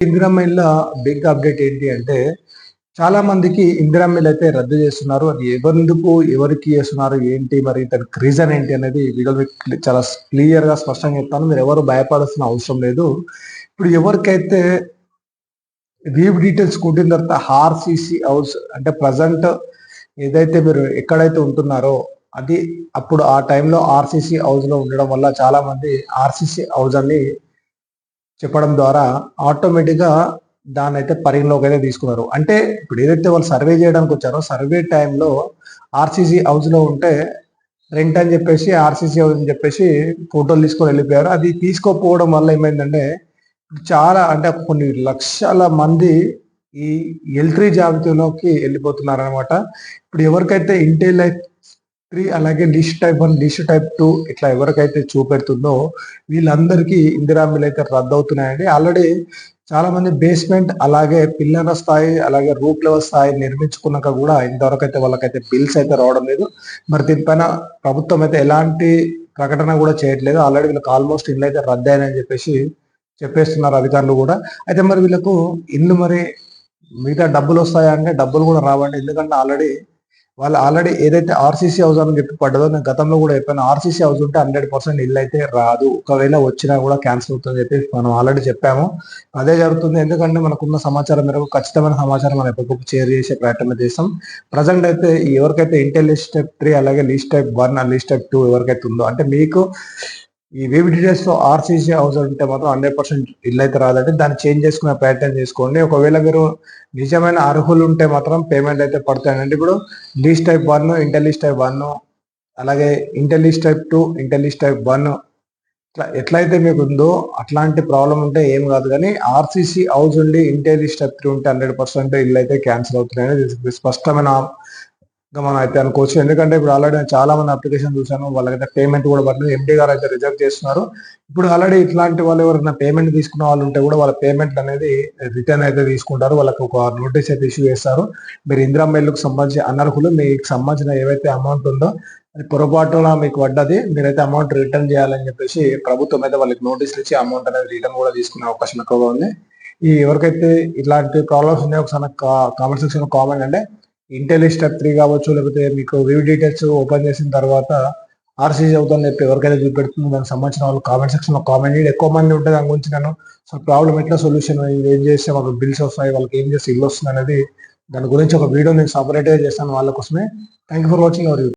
Indira big update ఏంటి అంటే చాలా మందికి ఇందిరా అయితే రద్దు చేస్తున్నారు. అది ఎవరెందుకు ఎవరికి చేస్తున్నారు ఏంటి మరి దానికి రీజన్ ఏంటి అనేది వీడియో చాలా క్లియర్గా స్పష్టంగా చెప్తాను. మీరు ఎవరు భయపడాల్సిన అవసరం లేదు. ఇప్పుడు ఎవరికైతే వీవ్ డీటెయిల్స్ కుట్టిన తర్వాత ఆర్సీసీ హౌస్ అంటే ప్రజెంట్ ఏదైతే మీరు ఎక్కడైతే ఉంటున్నారో అది అప్పుడు ఆ టైంలో ఆర్సీసీ హౌస్లో ఉండడం వల్ల చాలా మంది ఆర్సీసీ హౌస్ అని చెప్పడం ద్వారా ఆటోమేటిక్గా దాన్ని అయితే పరిగణలోకి అయితే తీసుకున్నారు. అంటే ఇప్పుడు ఏదైతే వాళ్ళు సర్వే చేయడానికి వచ్చారో సర్వే టైంలో ఆర్సీసీ హౌస్లో ఉంటే రెంట్ అని చెప్పేసి ఆర్సీసీ హౌస్ అని చెప్పేసి ఫోటోలు తీసుకొని వెళ్ళిపోయారు. అది తీసుకోకపోవడం వల్ల ఏమైందంటే చాలా అంటే కొన్ని లక్షల మంది ఈ ఎల్ త్రీ జాబితాలోకి వెళ్ళిపోతున్నారు అనమాట ఇప్పుడు ఎవరికైతే ఇంటెల్ త్రీ అలాగే list type one list type two ఇట్లా ఎవరికైతే చూపెడుతుందో వీళ్ళందరికీ ఇందిరా మిల్ అయితే రద్దు అవుతున్నాయండి ఆల్రెడీ చాలా మంది బేస్మెంట్ అలాగే పిల్లల స్థాయి అలాగే రూప్ లెవెల్ స్థాయి నిర్మించుకున్నాక కూడా ఇంతవరకు అయితే వాళ్ళకైతే బిల్స్ అయితే రావడం లేదు. మరి దీనిపైన ప్రభుత్వం అయితే ఎలాంటి ప్రకటన కూడా చేయట్లేదు. ఆల్రెడీ వీళ్ళకి ఆల్మోస్ట్ ఇల్లు అయితే రద్దు అని చెప్పేసి చెప్పేస్తున్నారు అధికారులు కూడా. అయితే మరి వీళ్ళకు ఇల్లు మరి మిగతా డబ్బులు వస్తాయా అంటే డబ్బులు కూడా రావండి. ఎందుకంటే ఆల్రెడీ వాళ్ళు ఆల్రెడీ ఏదైతే ఆర్సీసీ హౌస్ అని చెప్పి పడ్డదో నేను గతంలో కూడా చెప్పాను ఆర్సీసీ హౌస్ ఉంటే హండ్రెడ్ పర్సెంట్ ఇల్లు అయితే రాదు. ఒకవేళ వచ్చినా కూడా క్యాన్సిల్ అవుతుందని చెప్పి మనం ఆల్రెడీ చెప్పాము. అదే జరుగుతుంది ఎందుకంటే మనకున్న సమాచారం మేరకు ఖచ్చితమైన సమాచారం మనం ఎప్పటికప్పుడు షేర్ చేసే ప్రయత్నం చేస్తాం. ప్రజెంట్ అయితే ఎవరికైతే ఇంటెల్ లిస్ట్ టైప్ త్రీ అలాగే list type one list type two ఎవరికైతే ఉందో అంటే మీకు ఈ వేవ్ డీటెయిల్స్లో ఆర్సీసీ హౌస్ ఉంటే మాత్రం హండ్రెడ్ పర్సెంట్ ఇల్లు అయితే రాదంటే దాన్ని చేంజ్ చేసుకునే ప్రయత్నం చేసుకోండి. ఒకవేళ మీరు నిజమైన అర్హులు ఉంటే మాత్రం పేమెంట్ అయితే పడతాయండి. ఇప్పుడు లీస్ట్ టైప్ వన్ ఇంటర్లీస్ టైప్ వన్ అలాగే ఇంటెలిస్ట్ టైప్ టూ ఇంటెలిస్ట్ టైప్ వన్. ఇట్లా ఎట్లయితే మీకు ఉందో అట్లాంటి ప్రాబ్లం ఉంటే ఏం కాదు కానీ ఆర్సీసీ హౌస్ ఉండి ఇంటర్లీస్ టైప్ త్రీ ఉంటే హండ్రెడ్ పర్సెంట్ ఇల్లు అయితే క్యాన్సిల్ అవుతున్నాయని స్పష్టమైన ఇంకా మనం అయితే అనుకోవచ్చు. ఎందుకంటే ఇప్పుడు ఆల్రెడీ నేను చాలా మంది అప్లికేషన్ చూశాను. వాళ్ళకైతే పేమెంట్ కూడా పడలేదు. ఎండి గారు అయితే రిజెక్ట్ చేస్తున్నారు. ఇప్పుడు ఆల్రెడీ ఇట్లాంటి వాళ్ళు ఎవరైనా పేమెంట్ తీసుకున్న వాళ్ళు ఉంటే కూడా వాళ్ళ పేమెంట్ అనేది రిటర్న్ అయితే తీసుకుంటారు. వాళ్ళకి ఒక నోటీస్ అయితే ఇష్యూ చేస్తారు. మీరు ఇందిరా మెల్లుకు సంబంధించి అనర్హులు మీకు సంబంధించిన ఏవైతే అమౌంట్ ఉందో అది పొరపాటున మీకు పడ్డది మీరైతే అమౌంట్ రిటర్న్ చేయాలని చెప్పేసి ప్రభుత్వం అయితే వాళ్ళకి నోటీసులు ఇచ్చి అమౌంట్ అనేది రిటర్న్ కూడా తీసుకునే అవకాశం ఎక్కువగా ఉంది. ఈ ఎవరికైతే ఇట్లాంటి ప్రాబ్లమ్స్ ఉన్నాయో ఒకసారి కామెంట్ సెక్షన్ కామెంట్ అంటే ఇంటెల్ స్టెప్ త్రీ కావచ్చు లేకపోతే మీకు వ్యూ డీటెయిల్స్ ఓపెన్ చేసిన తర్వాత ఆర్సీజీ అవుతుందని చెప్పి ఎవరికైతే చూపెడుతుందో దానికి సంబంధించిన వాళ్ళు కామెంట్ సెక్షన్లో కామెంట్ చేయండి. ఎక్కువ మంది ఉంటే దాని గురించి నేను సో ప్రాబ్లం ఎట్లా సొల్యూషన్ ఏం చేస్తే వాళ్ళకి బిల్స్ వస్తాయి వాళ్ళకి ఏం చేస్తే ఇల్లు వస్తుంది అనేది దాని గురించి ఒక వీడియో నేను సపరేట్ చేస్తాను వాళ్ళ కోసమే. Thank you for watching our